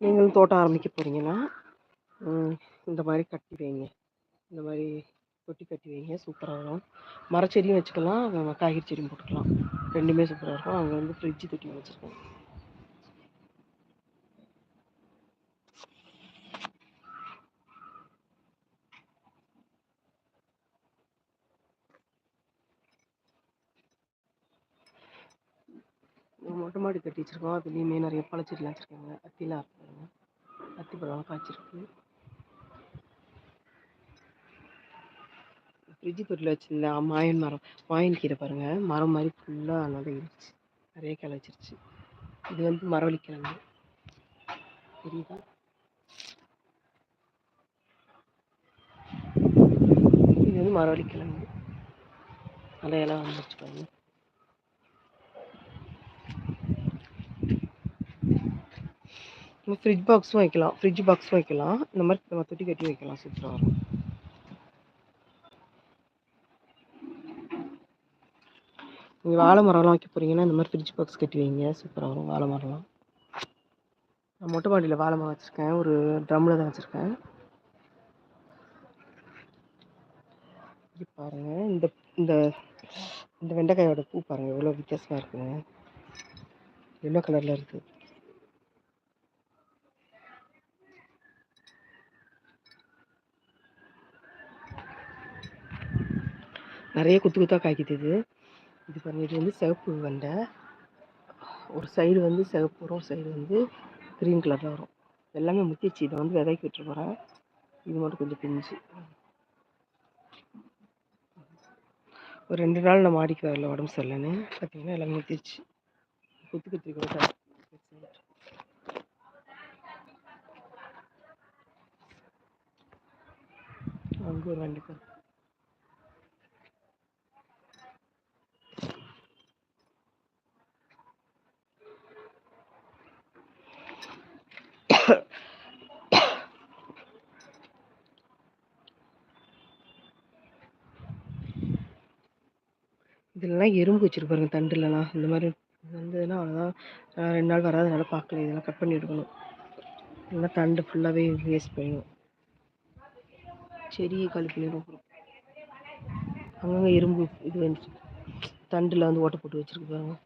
நீங்களும் தோட்டம் ஆரம்பிக்க போகிறீங்கன்னா இந்த மாதிரி கட்டி வைங்க. இந்த மாதிரி தொட்டி கட்டி வைங்க. சூப்பராக வரும் மரச்செடியும் வச்சுக்கலாம். காய்கறி செடியும் போட்டுக்கலாம். ரெண்டுமே சூப்பராக இருக்கும். அங்கே வந்து ஃப்ரிட்ஜு தொட்டி வச்சுருக்கோம் மொட்டை மாடி கட்டி வச்சுருக்கோம் அதுலேயுமே நிறைய பழச்செடிலாம் வச்சுருக்காங்க. அத்திலாம் இருக்காங்க. அத்தி பழம் காய்ச்சிருக்கு. ஃப்ரிட்ஜு தொட்டில் வச்சுருந்தேன். மாயன் மரம். மாயன் கீரை பாருங்கள் மரம் மாதிரி ஃபுல்லாக நல்லா இருந்துச்சு. நிறைய கிளை வச்சிருச்சு. இது வந்து மரவள்ளி கிழங்கு தெரியுதா? இது வந்து மரவள்ளி கிழங்கு நல்லா இலை வந்துருச்சு பாருங்கள் நம்ம ஃப்ரிட்ஜ் பாக்ஸும் வைக்கலாம். ஃப்ரிட்ஜ் பாக்ஸும் வைக்கலாம். இந்த மாதிரி நம்ம தொட்டி கட்டி வைக்கலாம். சூப்பராக வரும். நீங்கள் வாழை மரம்லாம் வைக்க போகிறீங்கன்னா இந்த மாதிரி ஃப்ரிட்ஜ் பாக்ஸ் கட்டி வைங்க. சூப்பராக வரும். வாழை மரம்லாம். நான் மொட்டை மாடியில் வாழை மரம் வச்சுருக்கேன். ஒரு ட்ரம்மில் தான் வச்சுருக்கேன். பாருங்கள் இந்த இந்த இந்த வெண்டைக்காயோட பூ பாருங்கள் எவ்வளோ வித்தியாசமாக இருக்குங்க. எல்லோ கலரில் இருக்குது நிறைய குத்து குத்தாக காய்க்குது இது. இது பாருங்க இது வந்து சிவப்பு வெண்டை. ஒரு சைடு வந்து சிவப்பு வரும் சைடு வந்து க்ரீன் கலரில் வரும். எல்லாமே முத்திச்சு இதை வந்து விதைக்கி விட்டு போகிறேன் இது மட்டும் கொஞ்சம் பிஞ்சு. ஒரு ரெண்டு நாள் நான் மாடிக்கு வரல உடம்பு சரியில்லைன்னு. பார்த்தீங்கன்னா எல்லாமே முத்திச்சு குத்து குத்தி கூட அங்கே ஒரு வண்டி இதுலலாம் எறும்பு வச்சுருப்பாருங்க தண்டுலலாம். இந்த மாதிரி வந்ததுன்னா அவ்வளோதான். ரெண்டு நாள் வராதனால பார்க்கல. இதெல்லாம் கட் பண்ணி எடுக்கணும். இல்லைன்னா தண்டு ஃபுல்லாகவே வேஸ்ட் பண்ணிடும் செடியை காலி பண்ணிடும் அங்கங்கே எறும்பு இது வந்துச்சு. தண்டில் வந்து ஓட்டை போட்டு வச்சுருக்கு பாருங்க.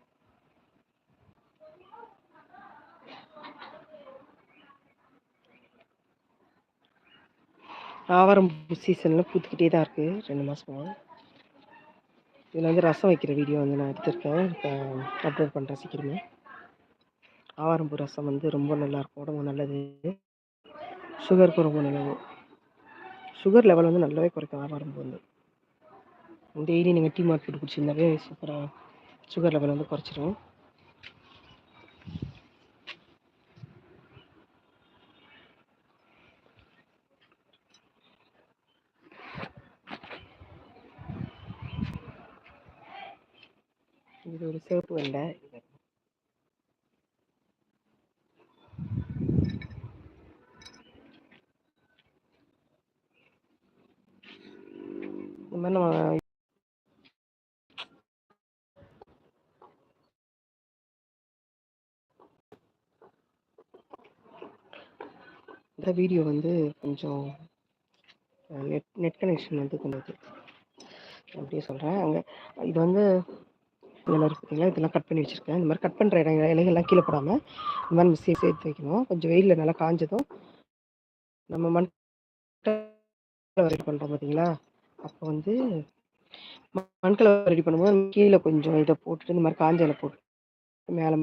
ஆவாரம் சீசனில் பூத்துக்கிட்டே தான் இருக்குது ரெண்டு மாதமாக இதில் வந்து ரசம் வைக்கிற வீடியோ வந்து நான் எடுத்திருக்கேன். இப்போ அப்லோட் பண்ணுறேன் சீக்கிரமே. ஆவாரம்பூ ரசம் வந்து ரொம்ப நல்லாயிருக்கும் உடம்பு நல்லது. சுகருக்கும் ரொம்ப நல்லது. சுகர் லெவல் வந்து நல்லாவே குறைக்கும் ஆவாரம்பூ வந்து. டெய்லி நீங்கள் டீ மார்க் போட்டு குடிச்சிருந்தாவே சூப்பராக சுகர் லெவல் வந்து குறைச்சிரும். இது ஒரு சிவப்பு வெண்டை. இந்த மாதிரி நம்ம இந்த வீடியோ வந்து கொஞ்சம் நெட் நெட் கனெக்ஷன் வந்து கொஞ்சம் அப்படியே சொல்கிறேன் அங்கே இது வந்து இதெல்லாம் இருக்குது பார்த்தீங்களா இதெல்லாம் கட் பண்ணி வச்சுருக்கேன். இந்த மாதிரி கட் பண்ணுற இடம் இலைகள்லாம் கீழே போடாமல் இந்த மாதிரி மிஸ்ஸே சேர்த்து வைக்கணும். கொஞ்சம் வெயிலில் நல்லா காஞ்சதும் நம்ம மண் ரெடி பண்ணுறோம் பார்த்தீங்களா அப்போ வந்து மண்களை ரெடி பண்ணும்போது கீழே கொஞ்சம் இதை போட்டுட்டு இந்த மாதிரி காஞ்ச இலை போட்டு மேலே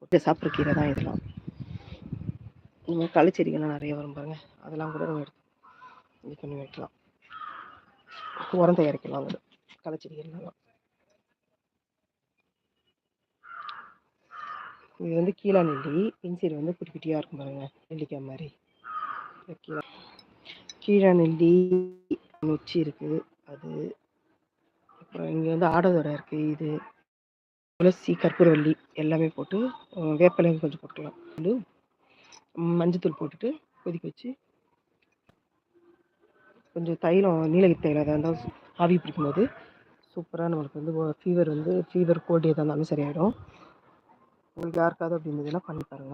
போட்டு சாப்பிட்ற கீரை தான் இதெல்லாம். இந்த மாதிரி களிச்செடிகள்லாம் நிறைய வரும் பாருங்க. அதெல்லாம் கூட நம்ம எடுத்து இது பண்ணி வைக்கலாம். உரம் தயாரிக்கலாம் அதில் களைச்செடிகள்லாம் இது வந்து கீழா நெல்லி பின்சீடு வந்து குட்டி குட்டியாக இருக்கும் பாருங்க நெல்லிக்காய் மாதிரி. கீழா கீழா நெல்லி நொச்சி இருக்குது அது. அப்புறம் இங்கே வந்து ஆடதொடை இருக்குது இது. துளசி கற்பூரவல்லி எல்லாமே போட்டு வேப்பிலையும் கொஞ்சம் போட்டுக்கலாம். வந்து மஞ்சத்தூள் போட்டுட்டு கொதிக்க வச்சு கொஞ்சம் தைலம் நீலகிரி தைலம் எதாக இருந்தாலும் ஆவி பிடிக்கும்போது சூப்பராக நம்மளுக்கு வந்து ஃபீவர் வந்து ஃபீவர் கோல்டு எதாக இருந்தாலும் சரியாயிடும். உங்களுக்கு யாருக்காவது அப்படி இருந்ததுன்னா பண்ணி பாருங்கள்